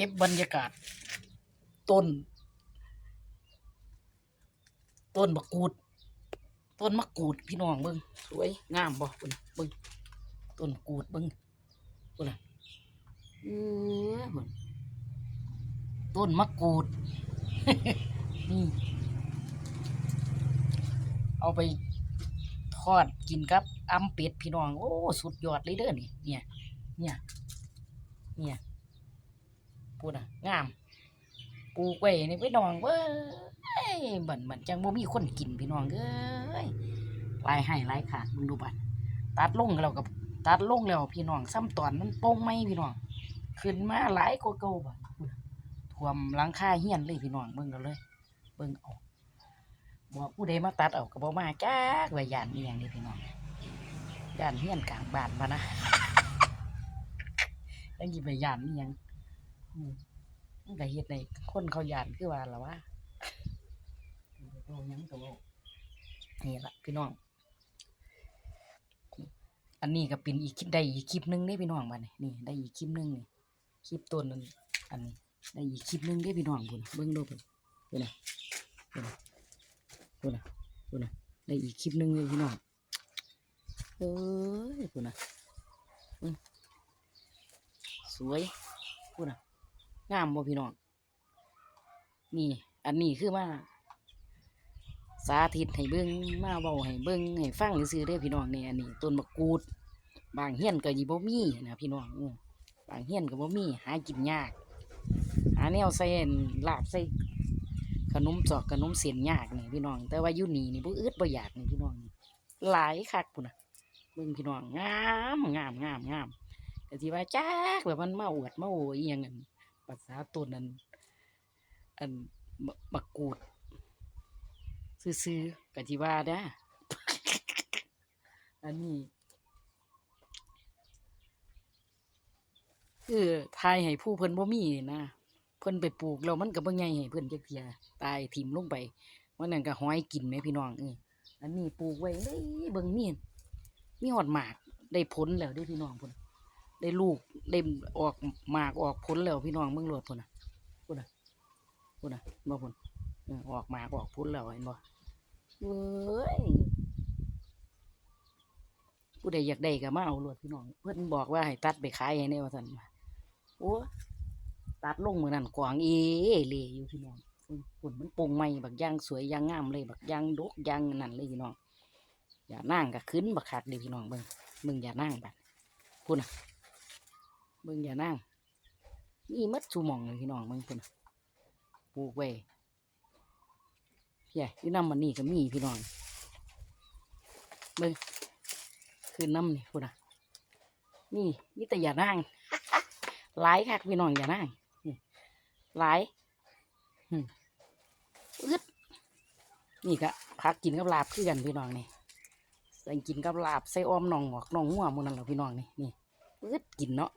เก็บบรรยากาศ ต้น ต้นมะกรูด ต้นมะกรูดพี่น้องเบิ่งสวยงามบ่เบิ่งเบิ่งต้นกรูดเบิ่งเบิ่งน่ะเออเบิ่งต้นมะกรูดนี่เอาไปทอดกินครับอำเป็ดพี่น้อง โอ้ สุดยอดเลยเด้อนี่ เนี่ย เนี่ย เนี่ย พูดอะงาม ปูกไว้นี่พี่น้องเว้ยบันบันจังบ่มีคนกินพี่น้องเอ้ยลายให้ลายขาดมึงดูบัดตัดลงแล้วกับตัดลงแล้วพี่น้องซ้ำตอนมันโป่งไหมพี่น้องขึ้นมาหลายกว่าเก่าบัดท่วมหลังคาเฮียนเลยพี่น้องเบิ่งเอาเลย เบิ่งเอาบอกผู้ใดมาตัดเอาก็บ่มาจ้ากว่าย่านอียงนี่พี่น้องย่านเฮียนกลางบ้านพะนะยังสิไปย่านอียัง มมันก็เฮ็ดในคนเขาย่านคือว่าล่ะว่าโตหยังก็บ่นี่ละพี่น้อง อันนี้ก็เป็นอีกคลิปได้อีกคลิปหนึงเด้พี่น้องบัดนี้นี่ได้อีกคลิปหนึงนี่คลิปต้นนั้นอันนี้ได้อีกคลิปหนึงเด้พี่น้องพุ่นเบิ่งดูเพิ่นเพิ่นะเพิ่นะเพิ่นะเพิ่นะได้อีกคลิปหนึงเลยพี่น้องเอ้ยพุ่นะสวยพุ่นะ งามบ่พี่น้อง นี่ อันนี้คือมา สาธิตให้เบิ่งมาเว้าให้เบิ่งให้ฟังซื่อๆเด้พี่น้องนี่อันนี้ต้นมะกรูด บางเฮี้ยนก็สิบ่มีนะพี่น้องบางเฮี้ยนก็บ่มี หากินยาก หาแนวใส่อั่นลาบใส่ขนมจอกขนมเส้นยากนี่พี่น้อง แต่ว่าอยู่นี่นี่บ่อึดบ่อยากนี่พี่น้อง หลายคักพุ่นน่ะเบิ่งพี่น้องงามงามงามงามก็สิว่าจักแบบมันมาอวดมาโอยอีหยังอัน ภาษาต้นนั้น อันมะกูด ซื่อๆก็สิว่าเด้ออันนี้คือทายให้ผู้เพิ่นบ่มีนะเพิ่นไปปลูกแล้วมันก็บ่ใหญ่ให้เพิ่นจักเทียตายถิ่มลงไปวันนั้นก็ห้อยกินแหมพี่น้องเอออันนี้ปลูกไว้เลยเบิ่งมีมีฮอดหมากได้ผลแล้วด้พี่น้องพุ่น ได้ลูกได้ออกหมากออกผลแล้วพี่น้องเบิ่งโลดพุ่นน่ะพุ่นน่ะพุ่นน่ะบ่พุ่นออกหมากออกผลแล้วเห็นบ่เว้ยผู้ใดอยากได้ก็มาเอาโลดพี่น้อง เพิ่นบอกว่าให้ตัดไปขายให้แน่ว่าซั่นว่าโอ้ตัดลงมือนั่นกวางเอเลยอยู่พี่น้องฝุ่นมันปร่งใหม่บักอยางสวยอยางงามเลยบักอยางดกอยางนั่นเลยพี่น้องอย่านั่งก็ขึ้นบักคักเลยพี่น้องเบิ่งเบิ่งอย่านั่งบัดพุ่นน่ะ เบิ่งอย่านั่งมีมัดชูหมองเลยพี่น้องเบิ่งพุ่นน่ะปลูกไว้เพี่ยอยู่น้ำมันนี่ก็มีพี่น้องเบิ่งขึ้นน้ำนี่พุ่นน่ะนี่นี่แต่อย่านั่งหลายคักพี่น้องอย่านั่งนี่หลายหึอึดนี่ก็พักกินกับลาบคือกันพี่น้องนี่ใส่กินกับลาบใส่อ้อมน่องหมอกน่องหัวหมันนั่นแหละพี่น้องนี่นี่อึดกินเนาะ